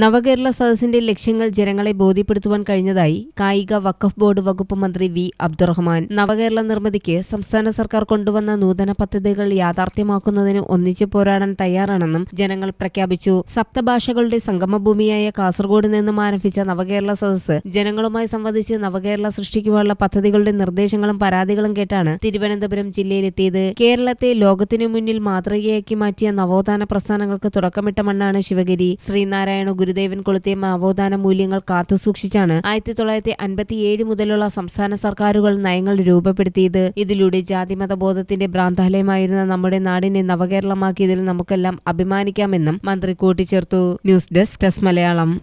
നവകേരള സദസ്സിന്റെ ലക്ഷ്യങ്ങൾ ജനങ്ങളെ ബോധ്യപ്പെടുത്തുവാൻ കഴിഞ്ഞതായി കായിക വഖഫ് ബോർഡ് വകുപ്പ് മന്ത്രി വി അബ്ദുറഹ്മാൻ. നവകേരള നിർമ്മിതിക്ക് സംസ്ഥാന സർക്കാർ കൊണ്ടുവന്ന നൂതന പദ്ധതികൾ യാഥാർത്ഥ്യമാക്കുന്നതിന് ഒന്നിച്ചു പോരാടാൻ തയ്യാറാണെന്നും ജനങ്ങൾ പ്രഖ്യാപിച്ചു. സപ്തഭാഷകളുടെ സംഗമഭൂമിയായ കാസർഗോഡ് നിന്നും ആരംഭിച്ച നവകേരള സദസ്സ് ജനങ്ങളുമായി സംവദിച്ച് നവകേരള സൃഷ്ടിക്കുവാനുള്ള പദ്ധതികളുടെ നിർദ്ദേശങ്ങളും പരാതികളും കേട്ടാണ് തിരുവനന്തപുരം ജില്ലയിലെത്തിയത്. കേരളത്തെ ലോകത്തിനു മുന്നിൽ മാതൃകയാക്കി മാറ്റിയ നവോത്ഥാന പ്രസ്ഥാനങ്ങൾക്ക് തുടക്കമിട്ട മണ്ണാണ് ശിവഗിരി. ശ്രീനാരായണ ഗുരുദേവൻ കൊളുത്തിയ നവോത്ഥാന മൂല്യങ്ങൾ കാത്തുസൂക്ഷിച്ചാണ് ആയിരത്തി തൊള്ളായിരത്തി അൻപത്തിയേഴ് മുതലുള്ള സംസ്ഥാന സർക്കാരുകൾ നയങ്ങൾ രൂപപ്പെടുത്തിയത്. ഇതിലൂടെ ജാതിമത ബോധത്തിന്റെ ഭ്രാന്താലയമായിരുന്ന നമ്മുടെ നാടിനെ നവകേരളമാക്കിയതിൽ നമുക്കെല്ലാം അഭിമാനിക്കാമെന്നും മന്ത്രി കൂട്ടിച്ചേർത്തു. News desk Malayalam